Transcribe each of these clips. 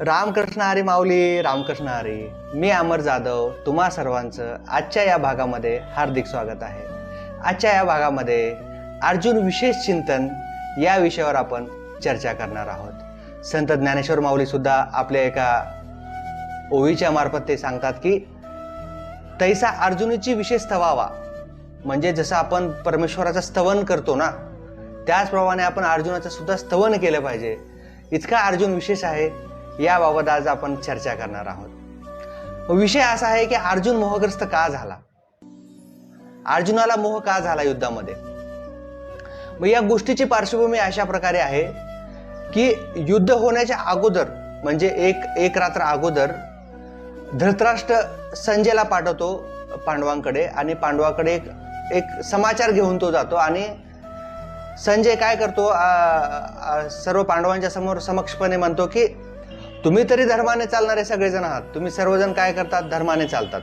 रामकृष्ण हरी माऊली रामकृष्ण हरी. मी अमर जाधव तुम्हा सर्वांचं आजच्या या भागामध्ये हार्दिक स्वागत आहे. आजच्या या भागामध्ये अर्जुन विशेष चिंतन या विषयावर आपण चर्चा करणार आहोत. संत ज्ञानेश्वर माऊलीसुद्धा आपल्या एका ओवीच्या मार्फत ते सांगतात की तैसा अर्जुनीची विशेष स्तवावा म्हणजे जसं आपण परमेश्वराचं स्तवन करतो ना त्याचप्रमाणे आपण अर्जुनाचं सुद्धा स्तवन केलं पाहिजे. इतका अर्जुन विशेष आहे. याबाबत आज आपण चर्चा करणार आहोत. विषय असा आहे की अर्जुन मोहग्रस्त का झाला? अर्जुनाला मोह का झाला युद्धामध्ये? मग या गोष्टीची पार्श्वभूमी अशा प्रकारे आहे की युद्ध होण्याच्या अगोदर म्हणजे एक एक रात्र अगोदर धृतराष्ट्र संजयला पाठवतो पांडवांकडे आणि पांडवाकडे एक एक समाचार घेऊन तो जातो आणि संजय काय करतो सर्व पांडवांच्या समोर समक्षपणे म्हणतो की तुम्ही तरी धर्माने चालणारे सगळेजण आहात. तुम्ही सर्वजण काय करतात? धर्माने चालतात.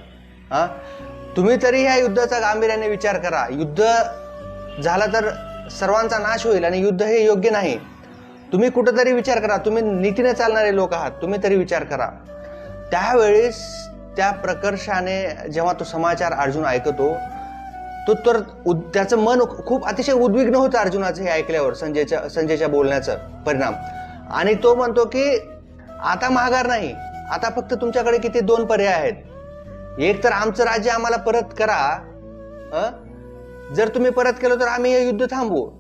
हा? तुम्ही तरी ह्या युद्धाचा गांभीर्याने विचार करा. युद्ध झालं तर सर्वांचा नाश होईल आणि युद्ध हे योग्य नाही. तुम्ही कुठंतरी विचार करा. तुम्ही नीतीने चालणारे लोक आहात. तुम्ही तरी विचार करा. त्यावेळेस त्या प्रकर्षाने जेव्हा तो समाचार अर्जुन ऐकतो तो तर उद- त्याचं मन खूप अतिशय उद्विग्न होतं अर्जुनाचं हे ऐकल्यावर संजयच्या संजयच्या बोलण्याचं परिणाम. आणि तो म्हणतो की आता महागार नाही. आता फक्त तुमच्याकडे किती दोन पर्याय आहेत. एक तर आमचं राज्य आम्हाला परत करा. अं? जर तुम्ही परत केलं तर आम्ही हे युद्ध थांबवू.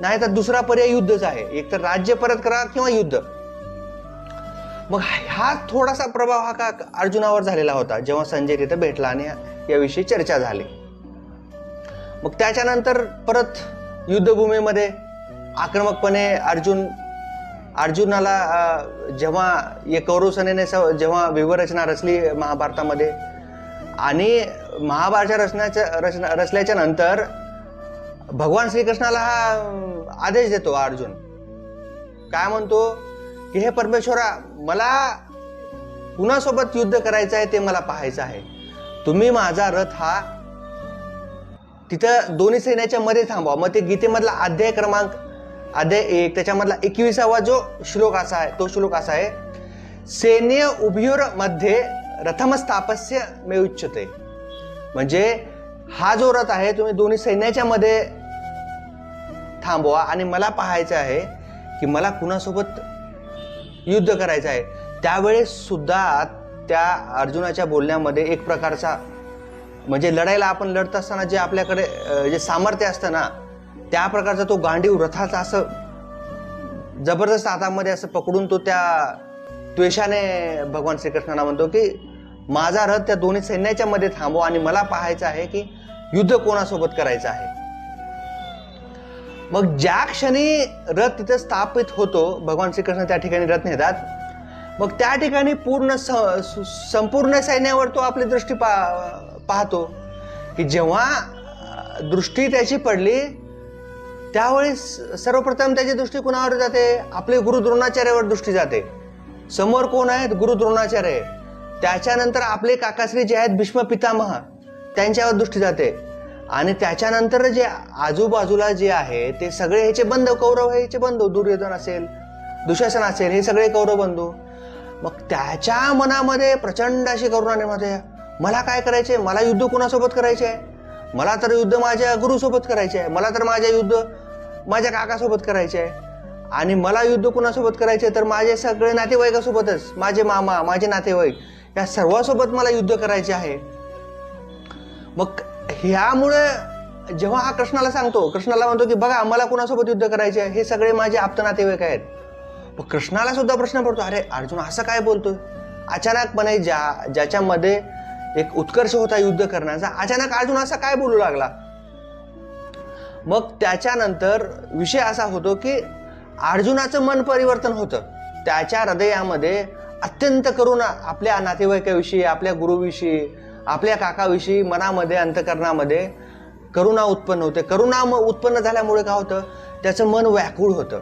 नाही तर दुसरा पर्याय युद्धच आहे. एक तर राज्य परत करा किंवा युद्ध. मग हा थोडासा प्रभाव हा का अर्जुनावर झालेला होता जेव्हा संजय तिथं भेटला आणि याविषयी चर्चा झाली. मग त्याच्यानंतर परत युद्धभूमीमध्ये आक्रमकपणे अर्जुन अर्जुनाला जेव्हा या कौरव सेनेने स- जेव्हा व्यूहरचना रचली महाभारतामध्ये आणि महाभारत रचण्याच्या रचना रचल्याच्या नंतर भगवान श्रीकृष्णाला हा आदेश देतो अर्जुन. काय म्हणतो? की हे परमेश्वरा मला कुणासोबत युद्ध करायचं आहे ते मला पाहायचं आहे. तुम्ही माझा रथ हा तिथं दोन्ही सैन्याच्या मध्ये थांबवा. मग ते गीतेमधला अध्याय क्रमांक अध्याय एक त्याच्यामधला एकविसावा जो श्लोक असा आहे तो श्लोक असा आहे सैन्य उभयोरमध्ये रथम मे उच्चते म्हणजे हा जो रथ आहे तुम्ही दोन्ही सैन्याच्या मध्ये थांबवा. आणि मला पाहायचं आहे की मला कुणासोबत युद्ध करायचं आहे त्यावेळेस सुद्धा त्या अर्जुनाच्या बोलण्यामध्ये एक प्रकारचा म्हणजे लढायला आपण लढत असताना जे आपल्याकडे जे सामर्थ्य असतं ना त्या प्रकारचा तो गांडीव रथाचा असं जबरदस्त हातामध्ये असं पकडून तो त्या त्वेषाने भगवान श्रीकृष्णाला म्हणतो की माझा रथ त्या दोन्ही सैन्याच्या मध्ये थांबव आणि मला पाहायचं आहे की युद्ध कोणासोबत करायचं आहे. मग ज्या क्षणी रथ तिथे स्थापित होतो भगवान श्रीकृष्ण त्या ठिकाणी रथ नेतात मग त्या ठिकाणी पूर्ण स- संपूर्ण सैन्यावर तो आपली दृष्टी पा पाहतो की जेव्हा दृष्टी त्याची पडली त्यावेळेस सर्वप्रथम त्याची दृष्टी कुणावर जाते? आपले गुरु द्रोणाचार्यावर दृष्टी जाते. समोर कोण आहेत? गुरु द्रोणाचार्य त्याच्यानंतर आपले काकाश्री जे आहेत भीष्म पितामह त्यांच्यावर दृष्टी जाते. आणि त्याच्यानंतर जे आजूबाजूला जे आहे ते सगळे ह्याचे बंधू कौरव ह्याचे बंधू दुर्योधन असेल दुशासन असेल हे सगळे कौरव बंधू. मग त्याच्या मनामध्ये प्रचंड अशी करुणा निर्माण मला काय करायचे मला युद्ध कुणासोबत करायचे आहे मला तर युद्ध माझ्या गुरुसोबत करायचे आहे. मला तर माझ्या युद्ध माझ्या काकासोबत करायचे आहे. आणि मला युद्ध कुणासोबत करायचे तर माझे सगळे नातेवाईकासोबतच माझे मामा माझे नातेवाईक या सर्वांसोबत मला युद्ध करायचे आहे. मग ह्यामुळे जेव्हा हा कृष्णाला सांगतो कृष्णाला म्हणतो की बघा मला कुणासोबत युद्ध करायचे आहे? हे सगळे माझे आप्त नातेवाईक आहेत. मग कृष्णाला सुद्धा प्रश्न पडतो अरे अर्जुन असं काय बोलतोय? अचानकपणे ज्या ज्याच्यामध्ये एक उत्कर्ष होता युद्ध करण्याचा. अचानक अर्जुन असा काय बोलू लागला? मग त्याच्यानंतर विषय असा होतो की अर्जुनाचं मन परिवर्तन होतं. त्याच्या हृदयामध्ये अत्यंत करुणा आपल्या नातेवाईकाविषयी आपल्या गुरुविषयी आपल्या काकाविषयी मनामध्ये अंतकरणामध्ये करुणा उत्पन्न होते. करुणा मग उत्पन्न झाल्यामुळे काय होतं? त्याचं मन व्याकुळ होतं.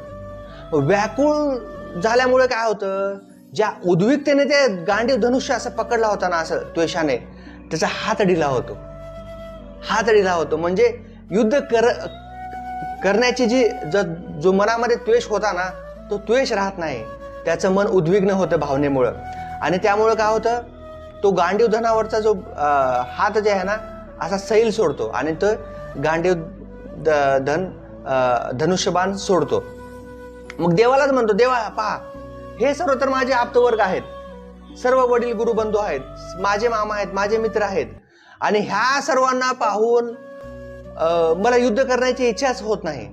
व्याकुळ झाल्यामुळे काय होतं? ज्या उद्विकतेने ते गांडीव धनुष्य असं पकडला होता ना असं त्वेषाने त्याचा हात डिला होतो. हात डिला होतो. म्हणजे युद्ध कर करण्याची जी ज- जो मनामध्ये त्वेष होता ना तो त्वेष राहत नाही. त्याचं मन उद्विग्न होतं भावनेमुळं. आणि त्यामुळं काय होतं? तो गांडीव धनावरचा जो हात जे आहे ना असा सैल सोडतो. आणि तो गांडीव द- धन धनुष्यबाण सोडतो. मग देवालाच म्हणतो देवा पहा हे सर्व तर माझे आप्तवर्ग आहेत. सर्व वडील गुरुबंधू आहेत. माझे मामा आहेत माझे मित्र आहेत. आणि ह्या सर्वांना पाहून मला युद्ध करण्याची इच्छाच होत नाही.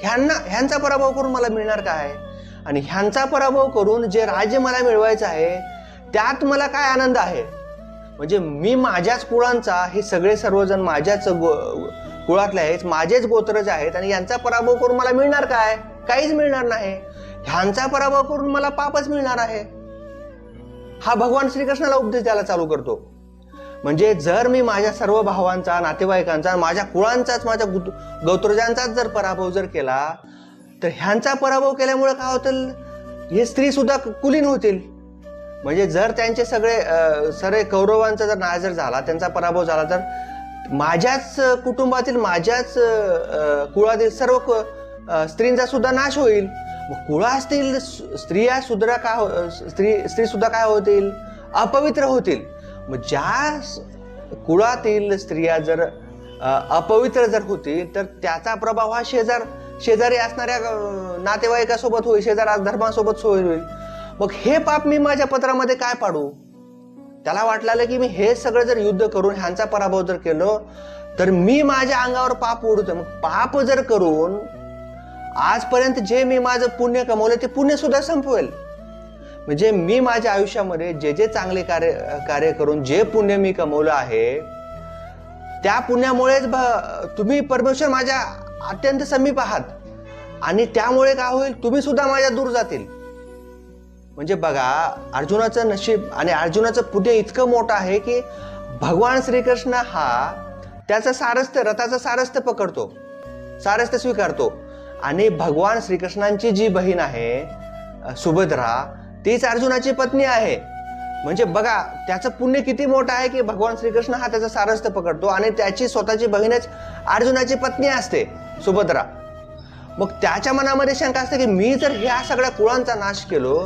ह्यांना ह्यांचा पराभव करून मला मिळणार काय? आणि ह्यांचा पराभव करून जे राज्य मला मिळवायचं आहे त्यात मला काय आनंद आहे? म्हणजे मी माझ्याच कुळांचा हे सगळे सर्वजण माझ्याच गो कुळातले आहेत माझेच गोत्रज आहेत आणि यांचा पराभव करून मला मिळणार काय? काहीच मिळणार नाही. ह्यांचा पराभव करून मला पापच मिळणार आहे. हा भगवान श्रीकृष्णाला उपदेश द्यायला चालू करतो. म्हणजे जर मी माझ्या सर्व भावांचा नातेवाईकांचा माझ्या कुळांचाच माझ्या गुत- गौत्रजांचाच जर पराभव जर केला तर ह्यांचा पराभव केल्यामुळे काय होतील? हे स्त्री सुद्धा कुलीन होतील. म्हणजे जर त्यांचे सगळे सगळे कौरवांचा जर नाश जर झाला त्यांचा पराभव झाला तर माझ्याच कुटुंबातील माझ्याच कुळातील सर्व स्त्रींचा सुद्धा नाश होईल. मग कुळातील स- स्त्रिया सुद्धा काय हो- स्त्री स्त्री सुद्धा काय होतील? अपवित्र होतील. मग ज्या कुळातील स्त्रिया जर अपवित्र जर होतील तर त्याचा प्रभाव हा शेजार शेजारी असणाऱ्या नातेवाईकासोबत होईल शेजार धर्मासोबत होईल. मग हे पाप मी माझ्या पत्रामध्ये काय पाडू? त्याला वाटलं की मी हे सगळं जर युद्ध करून ह्यांचा पराभव जर केलो तर मी माझ्या अंगावर पाप ओढतो मग पाप जर करून आजपर्यंत जे मी माझं पुण्य कमवलं ते पुण्य सुद्धा संपवेल. म्हणजे मी माझ्या आयुष्यामध्ये जे जे चांगले कार्य कार्य करून जे पुण्य मी कमवलं आहे त्या पुण्यामुळेच भ तुम्ही परमेश्वर माझ्या अत्यंत समीप आहात. आणि त्यामुळे काय होईल तुम्ही सुद्धा माझ्या दूर जातील. म्हणजे बघा अर्जुनाचं नशीब आणि अर्जुनाचं पुण्य इतकं मोठं आहे की भगवान श्रीकृष्ण हा त्याचं सारस्थ रथाचं सारस्थ पकडतो. सारस्थ स्वीकारतो. आणि भगवान श्रीकृष्णांची जी बहीण आहे सुभद्रा तीच अर्जुनाची पत्नी आहे. म्हणजे बघा त्याचं पुण्य किती मोठं आहे की भगवान श्रीकृष्ण हा त्याचं सारस्थ पकडतो आणि त्याची स्वतःची बहीणच अर्जुनाची पत्नी असते सुभद्रा. मग त्याच्या मनामध्ये शंका असते की मी जर ह्या सगळ्या कुळांचा नाश केलो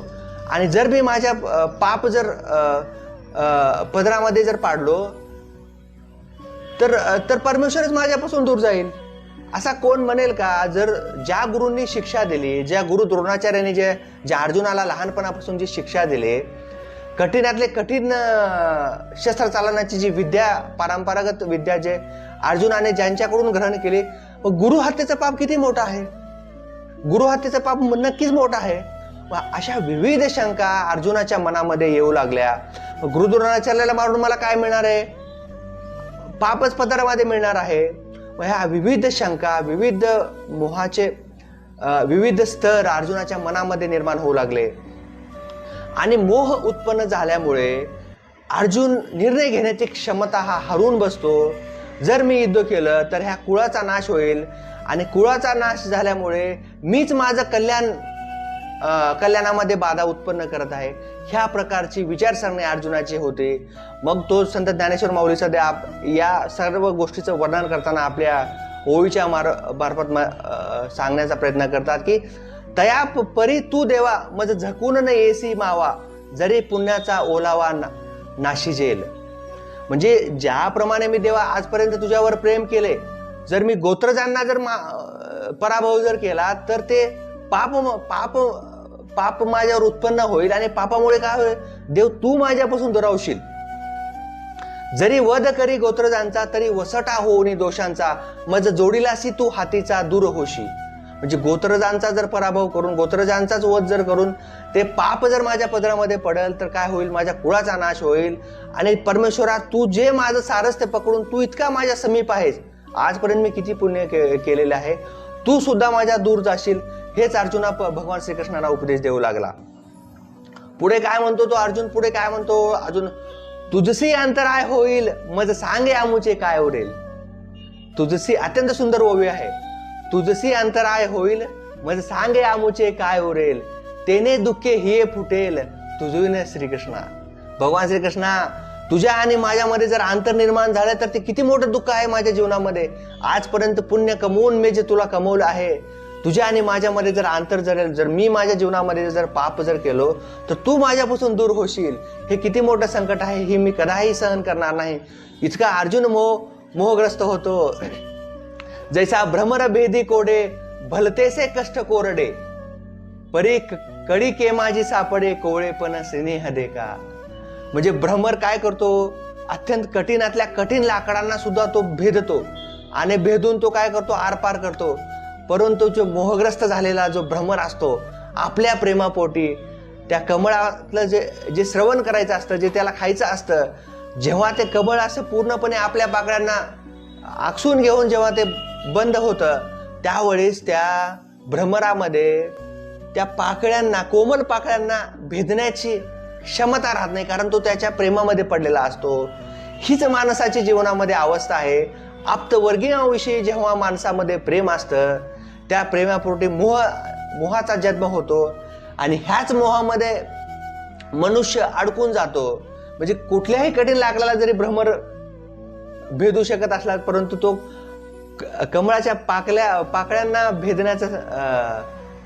आणि जर मी माझ्या पाप जर पदरामध्ये जर पाडलो तर तर परमेश्वरच माझ्यापासून दूर जाईल. असा कोण म्हणेल का जर ज्या गुरूंनी शिक्षा दिली ज्या गुरु द्रोणाचार्याने जे ज्या अर्जुनाला लहानपणापासून जी शिक्षा दिली कठीणातले कठीण शस्त्र चालवण्याची जी विद्या परंपरागत विद्या जे अर्जुनाने ज्यांच्याकडून ग्रहण केली गुरु हत्येचं पाप किती मोठं आहे? गुरु हत्येचं पाप नक्कीच मोठं आहे. अशा विविध शंका अर्जुनाच्या मनामध्ये येऊ लागल्या. गुरुद्रोणाचार्याला गुरु द्रोणाचार्याला मारून मला काय मिळणार आहे? पापच पदरामध्ये मिळणार आहे. मग ह्या विविध शंका विविध मोहाचे विविध स्तर अर्जुनाच्या मनामध्ये निर्माण होऊ लागले. आणि मोह उत्पन्न झाल्यामुळे अर्जुन निर्णय घेण्याची क्षमता हा हरवून बसतो. जर मी युद्ध केलं तर ह्या कुळाचा नाश होईल. आणि कुळाचा नाश झाल्यामुळे मीच माझं कल्याण कल्याणामध्ये बाधा उत्पन्न करत आहे. ह्या प्रकारची विचारसरणी अर्जुनाची होते. मग तो संत ज्ञानेश्वर माऊली सध्या आप या सर्व गोष्टीचं वर्णन करताना आपल्या ओळीच्या मार मार्फत म- सांगण्याचा प्रयत्न करतात की तया परी तू देवा मज झकून न येसी मावा जरी पुण्याचा ओलावा ना नाशी जेल. म्हणजे ज्याप्रमाणे मी देवा आजपर्यंत तुझ्यावर प्रेम केले जर मी गोत्रजांना जर मा पराभव जर केला तर ते पाप पाप पाप माझ्यावर उत्पन्न होईल आणि पापामुळे काय होईल? देव तू माझ्यापासून दुरावशील. जरी वध करी गोत्रजांचा तरी वसटा होऊनी दोषांचा. मज जोडीलासी तू हातीचा दूर होशी म्हणजे गोत्रजांचा जर पराभव करून गोत्रजांचाच वध जर करून ते पाप जर माझ्या पदरामध्ये पडेल तर काय होईल? माझ्या कुळाचा नाश होईल. आणि परमेश्वरा तू जे माझं सारस्य पकडून तू इतका माझ्या समीप आहेस. आजपर्यंत मी किती पुण्य के केलेलं आहे? तू सुद्धा माझ्या दूर जाशील. हेच अर्जुना प- भगवान श्रीकृष्णाला उपदेश देऊ लागला. पुढे काय म्हणतो तो अर्जुन? पुढे काय म्हणतो? अजून तुझसी अंतराय होईल मज सांगे आमुचे काय उरेल तुझसी अत्यंत सुंदर ओवी आहे. तुझसी अंतराय होईल मज सांगे आमुचे काय उरेल तेने दुःखे हे फुटेल तुझविन श्रीकृष्णा. भगवान श्रीकृष्णा तुझ्या आणि माझ्यामध्ये जर अंतर निर्माण झालं तर ते किती मोठं दुःख आहे माझ्या जीवनामध्ये. आजपर्यंत पुण्य कमवून मी जे तुला कमवलं आहे तुझ्या आणि माझ्यामध्ये जर अंतर जर जर मी माझ्या जीवनामध्ये जर पाप जर केलो तर तू माझ्यापासून दूर होशील. हे किती मोठं संकट आहे हे मी कदाही सहन करणार नाही. इतका अर्जुन मोह मोहग्रस्त होतो. जैसा भ्रमर भेदी कोडे भलतेसे कष्ट कोरडे. परी क- कडी के माझी सापडे कोवळेपण स्नेह दे का म्हणजे भ्रमर काय करतो? अत्यंत कठीणातल्या कठीण लाकडांना सुद्धा तो भेदतो. आणि भेदून तो काय करतो? आरपार करतो. परंतु जो मोहग्रस्त झालेला जो भ्रमर असतो आपल्या प्रेमापोटी त्या कमळातलं जे जे श्रवण करायचं असतं जे त्याला खायचं असतं जेव्हा ते कमळ असं पूर्णपणे आपल्या पाकळ्यांना आकसून घेऊन जेव्हा ते बंद होतं त्यावेळेस त्या भ्रमरामध्ये त्या पाकळ्यांना कोमल पाकळ्यांना भेदण्याची क्षमता राहत नाही कारण तो त्याच्या प्रेमामध्ये पडलेला असतो. हीच माणसाची जीवनामध्ये अवस्था आहे. आप्तवर्गीयांविषयी जेव्हा माणसामध्ये प्रेम असतं त्या प्रेमापोटी मोह मोहाचा जन्म होतो आणि ह्याच मोहामध्ये मनुष्य अडकून जातो. म्हणजे कुठल्याही कठीण लागलेला जरी भ्रमर भेदू शकत असला परंतु तो क- कमळाच्या पाकल्या पाकळ्यांना भेदण्याचं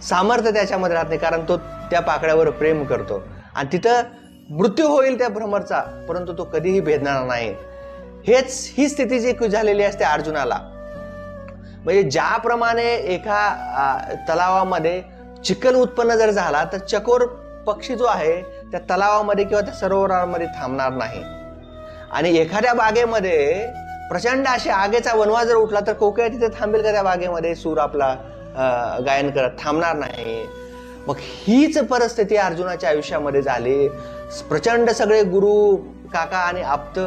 सामर्थ्य त्याच्यामध्ये राहत नाही कारण तो त्या पाकळ्यावर प्रेम करतो. आणि तिथं मृत्यू होईल त्या भ्रमरचा परंतु तो कधीही भेदणार नाही. हेच ही स्थिती जी झालेली असते अर्जुनाला. म्हणजे ज्याप्रमाणे एका तलावामध्ये चिखल उत्पन्न जर झाला तर चकोर पक्षी जो आहे त्या तलावामध्ये किंवा त्या सरोवरामध्ये थांबणार नाही. आणि एखाद्या बागेमध्ये प्रचंड अशी आगेचा वनवा जर उठला तर कोकया तिथे थांबेल का त्या बागेमध्ये? सूर आपला गायन करत थांबणार नाही. मग हीच परिस्थिती अर्जुनाच्या आयुष्यामध्ये झाली. प्रचंड सगळे गुरु काका आणि आप्त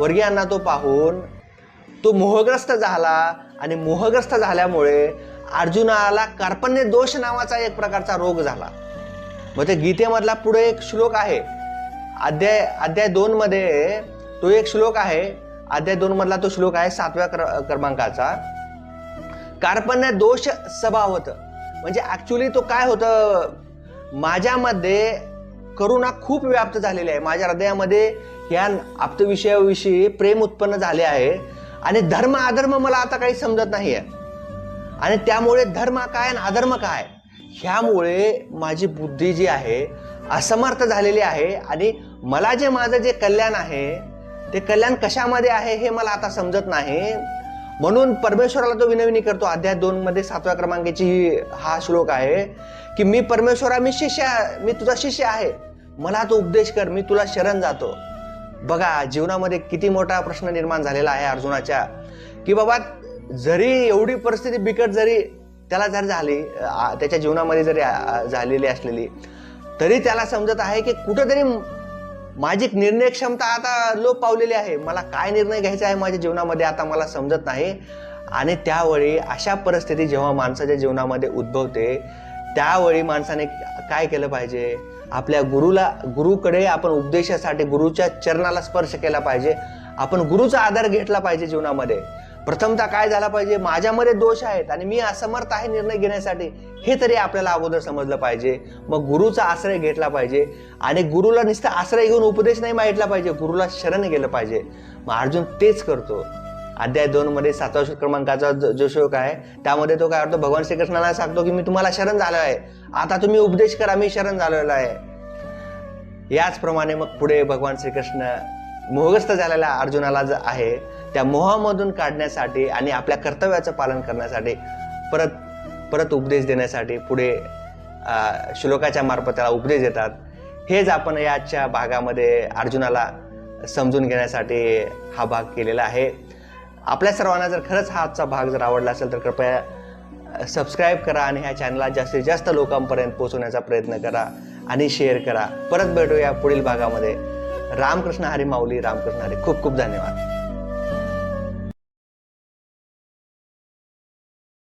वर्गीयांना तो पाहून तो मोहग्रस्त झाला आणि मोहग्रस्त झाल्यामुळे अर्जुनाला कार्पण्य दोष नावाचा एक प्रकारचा रोग झाला. मग ते गीतेमधला पुढे एक श्लोक आहे. अध्याय अध्याय दोन मध्ये तो एक श्लोक आहे. अध्याय दोन मधला तो श्लोक आहे सातव्या क्र- क्रमांकाचा. कार्पण्य दोष स्वभावत. म्हणजे ऍक्च्युली तो काय होतं? माझ्यामध्ये करुणा खूप व्याप्त झालेली आहे. माझ्या हृदयामध्ये ह्या आप्तविषयाविषयी प्रेम उत्पन्न झाले आहे. आणि धर्म अधर्म मला आता काही समजत नाहीये. आणि त्यामुळे धर्म काय आणि अधर्म काय? ह्यामुळे माझी बुद्धी जी आहे असमर्थ झालेली आहे आणि मला जे माझं जे कल्याण आहे ते कल्याण कशामध्ये आहे हे मला आता समजत नाही. म्हणून परमेश्वराला तो विनविनी करतो. अध्याय दोन मध्ये सातव्या क्रमांकाची हा श्लोक आहे की मी परमेश्वरा मी शिष्य मी तुझा शिष्य आहे. मला तो उपदेश कर मी तुला शरण जातो. बघा जीवनामध्ये किती मोठा प्रश्न निर्माण झालेला आहे अर्जुनाच्या की बाबा जरी एवढी परिस्थिती बिकट जरी त्याला जर झाली त्याच्या जीवनामध्ये जरी झालेली असलेली तरी त्याला समजत आहे की कुठंतरी माझी निर्णय क्षमता आता लोप पावलेली आहे. मला काय निर्णय घ्यायचा आहे माझ्या जीवनामध्ये आता मला समजत नाही. आणि त्यावेळी अशा परिस्थिती जेव्हा माणसाच्या जीवनामध्ये उद्भवते त्यावेळी माणसाने काय केलं पाहिजे? आपल्या गुरुला गुरुकडे आपण उपदेशासाठी गुरुच्या चरणाला स्पर्श केला पाहिजे. आपण गुरुचा आधार घेतला पाहिजे जीवनामध्ये. प्रथमतः काय झाला पाहिजे? माझ्यामध्ये दोष आहेत आणि मी असमर्थ आहे निर्णय घेण्यासाठी. हे तरी आपल्याला अगोदर समजलं पाहिजे. मग गुरुचा आश्रय घेतला पाहिजे. आणि गुरुला नुसता आश्रय घेऊन उपदेश नाही मागितला पाहिजे. गुरुला शरण गेलं पाहिजे. मग अर्जुन तेच करतो. अध्याय दोन मध्ये सातवा क्रमांकाचा जो जो श्लोक आहे त्यामध्ये तो काय करतो भगवान श्रीकृष्णाला सांगतो की मी तुम्हाला शरण झालो आहे. आता तुम्ही उपदेश करा मी शरण झालेलो आहे. याचप्रमाणे मग पुढे भगवान श्रीकृष्ण मोहग्रस्त झालेला अर्जुनाला जो आहे त्या मोहामधून काढण्यासाठी आणि आपल्या कर्तव्याचं पालन करण्यासाठी परत परत उपदेश देण्यासाठी पुढे श्लोकाच्या मार्फत त्याला उपदेश देतात. हेच आपण याच्या भागामध्ये अर्जुनाला समजून घेण्यासाठी हा भाग केलेला आहे. आपल्या सर्वांना जर खरंच हा आजचा भाग जर आवडला असेल तर कृपया सबस्क्राईब करा आणि ह्या चॅनलला जास्तीत जास्त लोकांपर्यंत पोहोचवण्याचा प्रयत्न करा आणि शेअर करा. परत भेटूया पुढील भागामध्ये. रामकृष्ण हरी माऊली रामकृष्ण हरी. खूप खूप धन्यवाद.